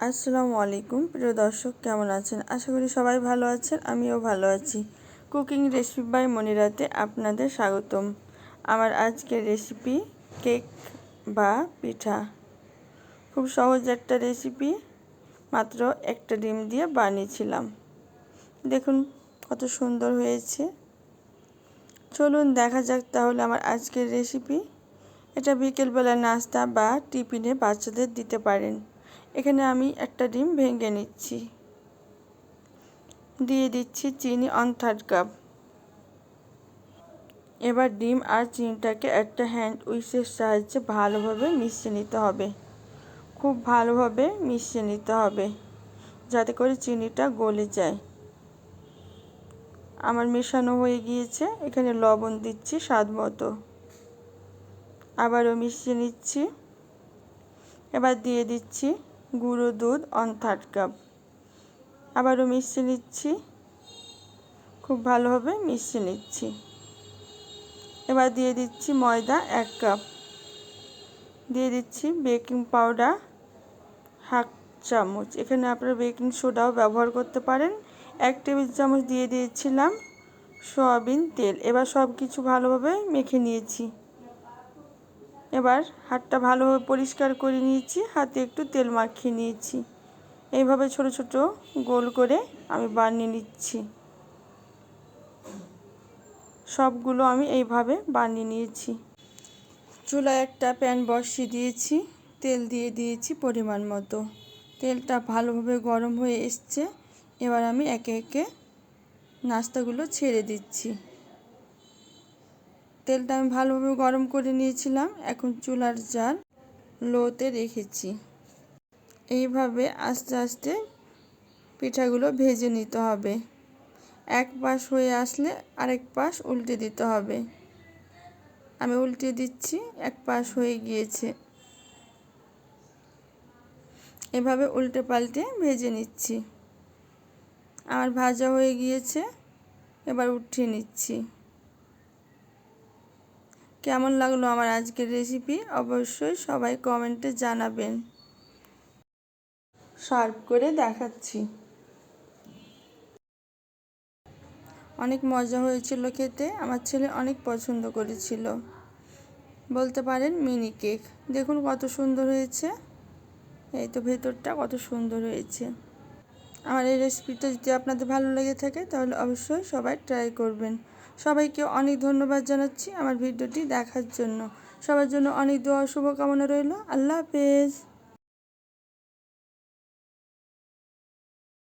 আসসালামু আলাইকুম। প্রিয় দর্শক, কেমন আছেন? আশা করি সবাই ভালো আছেন, আমিও ভালো আছি। কুকিং রেসিপি বাই মনিরাতে আপনাদের স্বাগতম। আমার আজকের রেসিপি কেক বা পিঠা। খুব সহজ একটা রেসিপি, মাত্র একটা ডিম দিয়ে বানিয়েছিলাম। দেখুন কত সুন্দর হয়েছে। চলুন দেখা যাক তাহলে আমার আজকের রেসিপি। এটা বিকেলবেলা নাস্তা বা টিফিনে বাচ্চাদের দিতে পারেন। এখানে আমি একটা ডিম ভেঙে নিচ্ছি। দিয়ে দিচ্ছি চিনি অন থার্ড কাপ। এবার ডিম আর চিনিটাকে একটা হ্যান্ড উইসের সাহায্যে ভালোভাবে মিশিয়ে নিতে হবে। খুব ভালোভাবে মিশিয়ে নিতে হবে, যাতে করে চিনিটা গলে যায়। আমার মেশানো হয়ে গিয়েছে, এখানে লবণ দিচ্ছি স্বাদ মতো। আবারও মিশিয়ে নিচ্ছি। এবার দিয়ে দিচ্ছি গুঁড়ো দুধ অন থার্ড কাপ আবারও মিশিয়ে নিচ্ছি। খুব ভালোভাবে মিশিয়ে নিচ্ছি। এবার দিয়ে দিচ্ছি ময়দা, এক কাপ দিয়ে দিচ্ছি বেকিং পাউডার হাফ চামচ। এখানে আপনারা বেকিং সোডাও ব্যবহার করতে পারেন। এক টেবিল চামচ দিয়ে দিয়েছিলাম সয়াবিন তেল। এবার সব কিছু ভালোভাবে মেখে নিয়েছি। এবার হাতটা ভালোভাবে পরিষ্কার করে নিয়েছি, হাতে একটু তেল মাখিয়ে নিয়েছি। এইভাবে ছোট ছোট গোল করে আমি বানিয়ে নিচ্ছি। সবগুলো আমি এইভাবে বানিয়ে নিয়েছি। চুলায় একটা প্যান বসিয়ে দিয়েছি, তেল দিয়ে দিয়েছি পরিমাণ মতো। তেলটা ভালোভাবে গরম হয়ে এসছে, এবার আমি একে একে নাস্তাগুলো ছেড়ে দিচ্ছি। তেলটা আমি ভালোভাবে গরম করে নিয়েছিলাম। এখন চুলার জাল লোতে রেখেছি। এইভাবে আস্তে আস্তে পিঠাগুলো ভেজে নিতে হবে। এক পাশ হয়ে আসলে আরেক পাশ উল্টে দিতে হবে। আমি উল্টে দিচ্ছি, এক পাশ হয়ে গিয়েছে। এভাবে উল্টে পাল্টে ভেজে নিচ্ছি। আমার ভাজা হয়ে গিয়েছে, এবার উঠিয়ে নিচ্ছি। কেমন লাগল আমার আজকের রেসিপি অবশ্যই সবাই কমেন্টে জানাবেন। সার্ভ করে দেখাচ্ছি। অনেক মজা হয়েছিল খেতে, আমার ছেলে অনেক পছন্দ করেছিল। বলতে পারেন মিনি কেক দেখুন কত সুন্দর হয়েছে। এই তো ভেতরটা কত সুন্দর হয়েছে। আমার এই রেসিপিটা যদি আপনাদের ভালো লেগে থাকে, তাহলে অবশ্যই সবাই ট্রাই করবেন। সবাইকে অনেক ধন্যবাদ জানাচ্ছি আমার ভিডিওটি দেখার জন্য। সবার জন্য অনেক দোয়া শুভকামনা রইল। আল্লাহ হাফেজ।